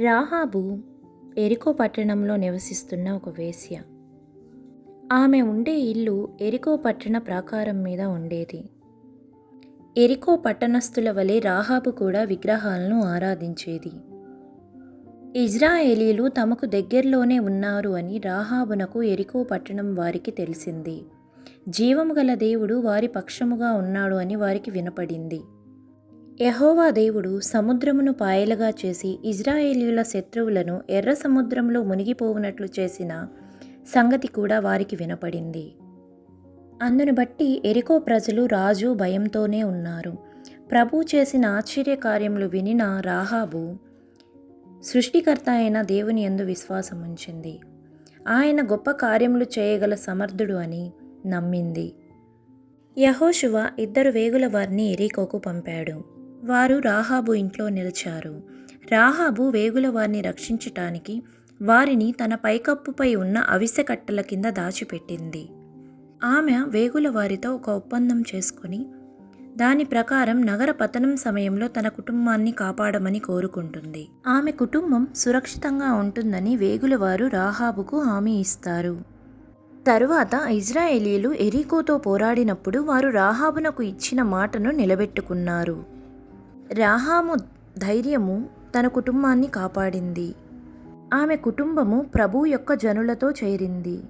రాహాబు ఎరికో పట్టణంలో నివసిస్తున్న ఒక వేశ్య. ఆమె ఉండే ఇల్లు ఎరికో పట్టణ ప్రాకారం మీద ఉండేది. ఎరికో పట్టణస్థుల వలె రాహాబు కూడా విగ్రహాలను ఆరాధించేది. ఇజ్రాయేలీలు తమకు దగ్గరలోనే ఉన్నారు అని రాహాబునకు ఎరికో పట్టణం వారికి తెలిసింది. జీవము గల దేవుడు వారి పక్షముగా ఉన్నాడు అని వారికి వినపడింది. యహోవా దేవుడు సముద్రమును పాయలుగా చేసి ఇజ్రాయేలీల శత్రువులను ఎర్ర సముద్రంలో మునిగిపోవునట్లు చేసిన సంగతి కూడా వారికి వినపడింది. అందును బట్టి ఎరికో ప్రజలు రాజు భయంతోనే ఉన్నారు. ప్రభు చేసిన ఆశ్చర్యకార్యములు వినిన రాహాబు సృష్టికర్త అయిన దేవుని ఎందు విశ్వాసం ఉంచింది. ఆయన గొప్ప కార్యములు చేయగల సమర్థుడు అని నమ్మింది. యహోశువ ఇద్దరు వేగుల వారిని ఎరికోకు పంపాడు. వారు రాహాబు ఇంట్లో నిలిచారు. రాహాబు వేగుల వారిని రక్షించటానికి వారిని తన పైకప్పుపై ఉన్న అవిసె కట్టల కింద దాచిపెట్టింది. ఆమె వేగుల వారితో ఒక ఒప్పందం చేసుకొని దాని ప్రకారం నగర పతనం సమయంలో తన కుటుంబాన్ని కాపాడమని కోరుకుంటుంది. ఆమె కుటుంబం సురక్షితంగా ఉంటుందని వేగులవారు రాహాబుకు హామీ ఇస్తారు. తరువాత ఇజ్రాయేలీలు ఎరీకోతో పోరాడినప్పుడు వారు రాహాబునకు ఇచ్చిన మాటను నిలబెట్టుకున్నారు. రాహాము ధైర్యము తన కుటుంబాన్ని కాపాడింది. ఆమె కుటుంబము ప్రభు యొక్క జనులతో చేరింది.